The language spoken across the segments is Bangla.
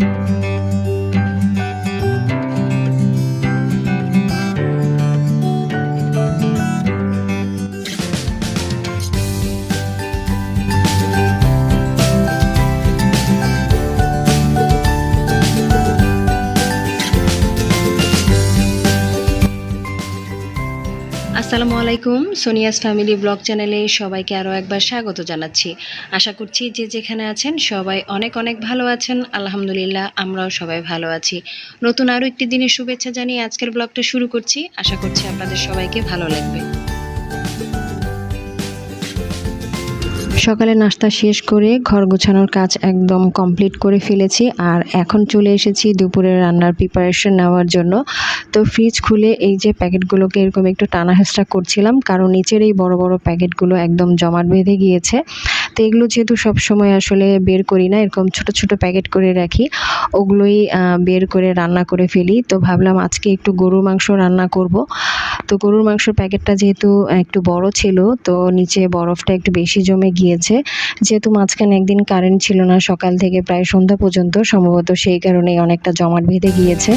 you আসসালামু আলাইকুম। সোনিয়াস ফ্যামিলি ব্লগ চ্যানেলে সবাইকে আরও একবার স্বাগত জানাচ্ছি। আশা করছি যে যেখানে আছেন সবাই অনেক অনেক ভালো আছেন। আলহামদুলিল্লাহ আমরাও সবাই ভালো আছি। নতুন আরও একটি দিনের শুভেচ্ছা জানিয়ে আজকের ব্লগটা শুরু করছি। আশা করছি আপনাদের সবাইকে ভালো লাগবে। সকালে নাস্তা শেষ করে ঘর গোছানোর কাজ একদম কমপ্লিট করে ফেলেছি আর এখন চলে এসেছি দুপুরের রান্নার প্রিপারেশন নেওয়ার জন্য। তো ফ্রিজ খুলে এই যে প্যাকেটগুলোকে এরকম একটু টানা করছিলাম, কারণ নিচের এই বড় বড় প্যাকেটগুলো একদম জমাট বেঁধে গিয়েছে। তো এগুলো যেহেতু সব সময় আসলে বের করি না, এরকম ছোট ছোট প্যাকেট করে রাখি, ওগুলোই বের করে রান্না করে ফেলি। তো ভাবলাম আজকে একটু গরুর মাংস রান্না করব। তো গরুর মাংসের প্যাকেটটা যেহেতু একটু বড় ছিল, তো নিচে বরফটা একটু বেশি জমে গিয়েছে। যেহেতু মাঝখানে একদিন কারেন্ট ছিল না, সকাল থেকে প্রায় সন্ধ্যা পর্যন্ত, সম্ভবত সেই কারণেই অনেকটা জমাট বেঁধে গিয়েছে।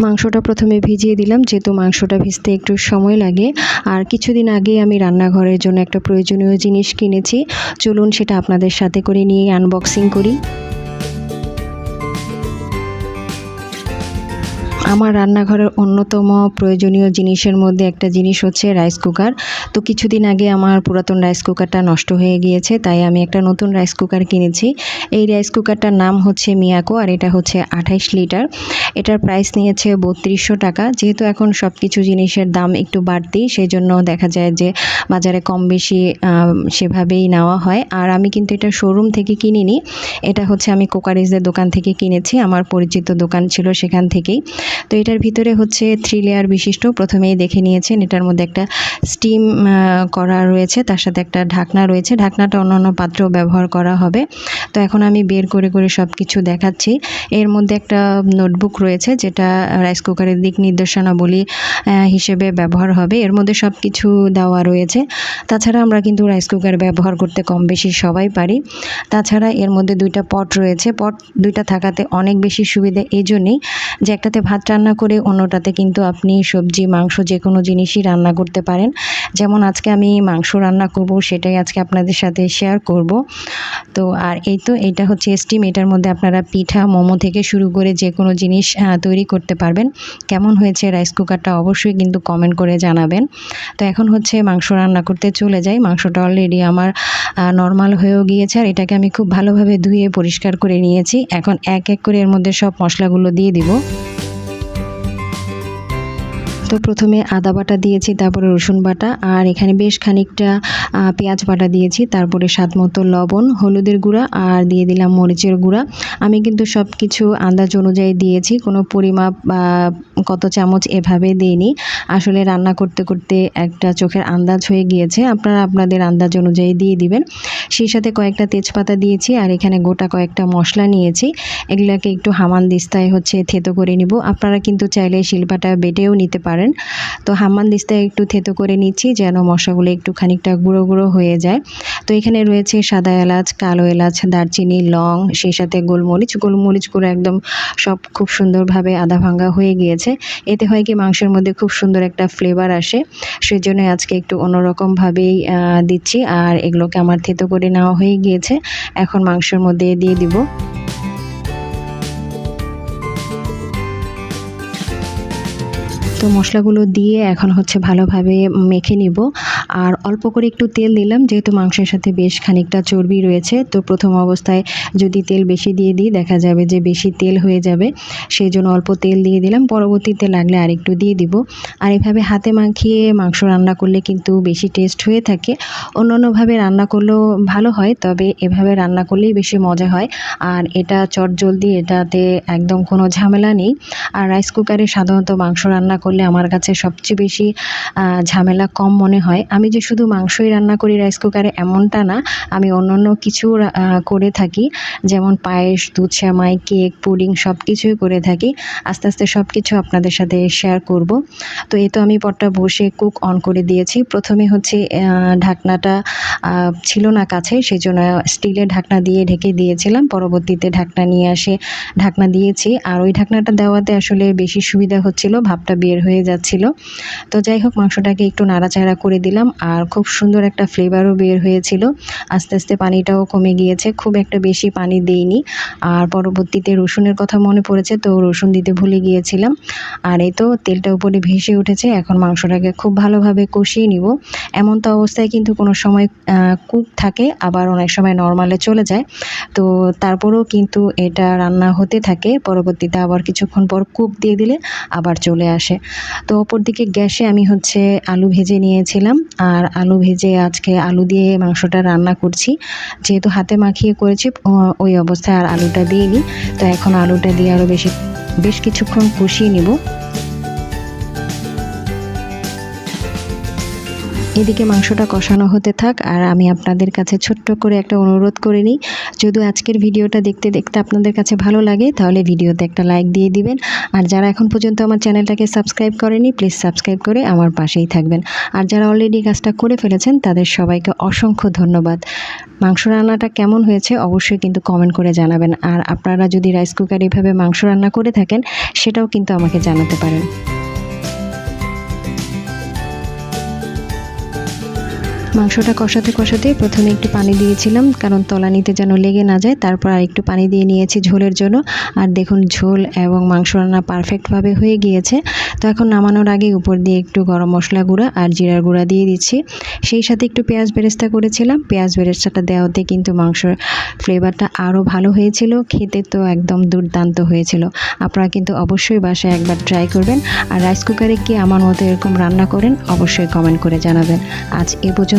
মাংসটা প্রথমে ভিজিয়ে দিলাম, যেহেতু মাংসটা ভিজতে একটু সময় লাগে। আর কিছুদিন আগে আমি রান্নাঘরের জন্য একটা প্রয়োজনীয় জিনিস কিনেছি। চলুন সেটা আপনাদের সাথে করে নিয়ে আনবক্সিং করি। আমার রান্নাঘরের অন্যতম প্রয়োজনীয় জিনিসের মধ্যে একটা জিনিস হচ্ছে রাইস কুকার তো কিছুদিন আগে আমার পুরাতন রাইস কুকারটা নষ্ট হয়ে গিয়েছে, তাই আমি একটা নতুন রাইস কুকার কিনেছি। এই রাইস কুকারটার নাম হচ্ছে মিয়াকো আর এটা হচ্ছে আঠাইশ লিটার। এটার প্রাইস নিয়েছে বত্রিশশো টাকা। যেহেতু এখন সব কিছু জিনিসের দাম একটু বাড়তি সেই জন্য দেখা যায় যে বাজারে কম বেশি সেভাবেই নেওয়া হয়। আর আমি কিন্তু এটা শোরুম থেকে কিনিনি। এটা হচ্ছে আমি কোকারিজের দোকান থেকে কিনেছি। আমার পরিচিত দোকান ছিল সেখান থেকেই। তো এটার ভিতরে হচ্ছে থ্রি লেয়ার বিশিষ্ট, প্রথমেই দেখে নিয়েছেন, এটার মধ্যে একটা স্টিম করা রয়েছে, তার সাথে একটা ঢাকনা রয়েছে, ঢাকনাটা অন্যান্য পাত্রেও ব্যবহার করা হবে। তো এখন আমি বের করে করে সব কিছু দেখাচ্ছি। এর মধ্যে একটা নোটবুক রয়েছে, যেটা রাইস কুকারের দিক নির্দেশনাবলী হিসেবে ব্যবহার হবে। এর মধ্যে সব কিছু দেওয়া রয়েছে। তাছাড়া আমরা কিন্তু রাইস কুকার ব্যবহার করতে কম বেশি সবাই পারি। তাছাড়া এর মধ্যে দুইটা পট রয়েছে। পট দুইটা থাকাতে অনেক বেশি সুবিধা। এই জন্যেই যে একটাতে ভাত রান্না করে অন্যটাতে কিন্তু আপনি সবজি, মাংস যে কোনো জিনিসই রান্না করতে পারেন। যেমন আজকে আমি মাংস রান্না করব, সেটাই আজকে আপনাদের সাথে শেয়ার করব। তো আর এই তো, এটা হচ্ছে স্টিম এটার মধ্যে আপনারা পিঠা, মোমো থেকে শুরু করে যে কোনো জিনিস তৈরি করতে পারবেন। কেমন হয়েছে রাইস কুকারটা অবশ্যই কিন্তু কমেন্ট করে জানাবেন। তো এখন হচ্ছে মাংস রান্না করতে চলে যাই। মাংসটা অলরেডি আমার নর্মাল হয়েও গিয়েছে আর এটাকে আমি খুব ভালোভাবে ধুয়ে পরিষ্কার করে নিয়েছি। এখন এক এক করে এর মধ্যে সব মশলাগুলো দিয়ে দিব। তো প্রথমে আদা বাটা দিয়েছি, তারপরে রসুন বাটা, আর এখানে বেশ খানিকটা পেঁয়াজ বাটা দিয়েছি, তারপরে স্বাদ মতো লবণ, হলুদের গুঁড়া, আর দিয়ে দিলাম মরিচের গুঁড়া। আমি কিন্তু সব কিছু আন্দাজ অনুযায়ী দিয়েছি, কোনো পরিমাপ, বা, কত চামচ এভাবে দিইনি। আসলে রান্না করতে করতে একটা চোখের আন্দাজ হয়ে গিয়েছে, আপনারা আপনাদের আন্দাজ অনুযায়ী দিয়ে দিবেন। সেই সাথে কয়েকটা তেজপাতা দিয়েছি আর এখানে গোটা কয়েকটা মশলা নিয়েছি। এগুলোকে একটু হামান দিস্তায় হচ্ছে থেতো করে নিব। আপনারা কিন্তু চাইলে শিল্পাটা বেটেও নিতে পারেন। তো হামান দিস্তায় একটু থেতো করে নিচ্ছি যেন মশলাগুলো একটু খানিকটা গুঁড়ো গুঁড়ো হয়ে যায়। তো এখানে রয়েছে সাদা এলাচ, কালো এলাচ, দারচিনি, লং, সেই সাথে গোলমরিচ। গোলমরিচগুলো একদম সব খুব সুন্দরভাবে আধা ভাঙ্গা হয়ে গিয়েছে। এতে হয় কি মাংসের মধ্যে খুব সুন্দর একটা ফ্লেভার আসে। সেজন্য আজকে একটু অন্যরকমভাবেই দিচ্ছি আর এগুলোকে আমার থেতো করে নেওয়া হয়ে গিয়েছে। এখন মাংসের মধ্যে দিয়ে দিব। তো মশলাগুলো দিয়ে এখন হচ্ছে ভালোভাবে মেখে নিব। আর অল্প করে একটু তেল দিলাম, যেহেতু মাংসের সাথে বেশ খানিকটা চর্বি রয়েছে, তো প্রথম অবস্থায় যদি তেল বেশি দিয়ে দিই, দেখা যাবে যে বেশি তেল হয়ে যাবে সেই জন্য অল্প তেল দিয়ে দিলাম, পরবর্তীতে লাগলে আর একটু দিয়ে দিব। আর এভাবে হাতে মাখিয়ে মাংস রান্না করলে কিন্তু বেশি টেস্ট হয়ে থাকে। অন্য অন্যভাবে রান্না করলেও ভালো হয়, তবে এভাবে রান্না করলেই বেশি মজা হয়। আর এটা চট জলদি এটাতে একদম কোনো ঝামেলা নেই। আর রাইস কুকারে সাধারণত মাংস রান্না করলে আমার কাছে সবচেয়ে বেশি ঝামেলা কম মনে হয়। আমি যে শুধু মাংসই রান্না করি রাইস কুকারে এমনটা না, আমি অন্যান্য কিছু করে থাকি। যেমন পায়েস, দুধ, সেমাই, কেক, পুডিং সব কিছুই করে থাকি। আস্তে আস্তে সব কিছু আপনাদের সাথে শেয়ার করব। তো এ তো আমি পটটা বসে কুক অন করে দিয়েছি। প্রথমে হচ্ছে ঢাকনাটা ছিল না কাছে সেই জন্য স্টিলের ঢাকনা দিয়ে ঢেকে দিয়েছিলাম। পরবর্তীতে ঢাকনা নিয়ে আসে, ঢাকনা দিয়েছি। আর ওই ঢাকনাটা দেওয়াতে আসলে বেশি সুবিধা হচ্ছিল, ভাবটা বের হয়ে যাচ্ছিল। তো যাই হোক, মাংসটাকে একটু নাড়াচাড়া করে দিলাম। আর খুব সুন্দর একটা ফ্লেভারও বের হয়েছিল। আস্তে আস্তে পানিটাও কমে গিয়েছে। খুব একটা বেশি পানি দেইনি। আর পরবর্তীতে রসুনের কথা মনে পড়েছে, তো রসুন দিতে ভুলে গিয়েছিলাম। আর এই তো তেলটা উপরে ভেসে উঠেছে। এখন মাংসটাকে খুব ভালোভাবে কষিয়ে নিব। এমন তো অবস্থায় কিন্তু কোনো সময় কুক থাকে, আবার অনেক সময় নর্মালে চলে যায়। তো তারপরেও কিন্তু এটা রান্না হতে থাকে। পরবর্তীতে আবার কিছুক্ষণ পর কুক দিয়ে দিলে আবার চলে আসে। তো অপরদিকে গ্যাসে আমি হচ্ছে আলু ভেজে নিয়েছিলাম। আর আলু ভেজে আজকে আলু দিয়ে মাংসটা রান্না করছি। যেহেতু হাতে মাখিয়ে করেছি ওই অবস্থায় আর আলুটা দিয়ে নিই তো এখন আলুটা দিয়ে আরও বেশি, বেশ কিছুক্ষণ কষিয়ে নিব। এদিকে মাংসটা কষানো হতে থাক, আর আমি আপনাদের কাছে ছোট্ট করে একটা অনুরোধ করে নিই। যদি আজকের ভিডিওটা দেখতে দেখতে আপনাদের কাছে ভালো লাগে, তাহলে ভিডিওতে একটা লাইক দিয়ে দিবেন। আর যারা এখন পর্যন্ত আমার চ্যানেলটাকে সাবস্ক্রাইব করেনি, প্লিজ সাবস্ক্রাইব করে আমার পাশেই থাকবেন। আর যারা অলরেডি কাজটা করে ফেলেছেন, তাদের সবাইকে অসংখ্য ধন্যবাদ। মাংস রান্নাটা কেমন হয়েছে, অবশ্যই কিন্তু কমেন্ট করে জানাবেন। আর আপনারা যদি রাইস কুকার এভাবে মাংস রান্না করে থাকেন, সেটাও কিন্তু আমাকে জানাতে পারেন। মাংসটা কষাতে কষাতে প্রথমে একটু পানি দিয়েছিলাম, কারণ তলানিতে যেন লেগে না যায়। তারপর আর একটু পানি দিয়ে নিয়েছি ঝোলের জন্য। আর দেখুন, ঝোল এবং মাংস রান্না পারফেক্টভাবে হয়ে গিয়েছে। তো এখন নামানোর আগে উপর দিয়ে একটু গরম মশলা গুঁড়া আর জিরার গুঁড়া দিয়ে দিচ্ছি। সেই সাথে একটু পেঁয়াজ বেরেস্তা করেছিলাম। পেঁয়াজ বেরেস্তাটা দেওয়াতে কিন্তু মাংসর ফ্লেভারটা আরও ভালো হয়েছিল। খেতে তো একদম দুর্দান্ত হয়েছিল। আপনারা কিন্তু অবশ্যই বাসায় একবার ট্রাই করবেন। আর রাইস কুকারে কি আমার মতো এরকম রান্না করেন, অবশ্যই কমেন্ট করে জানাবেন। আজ এ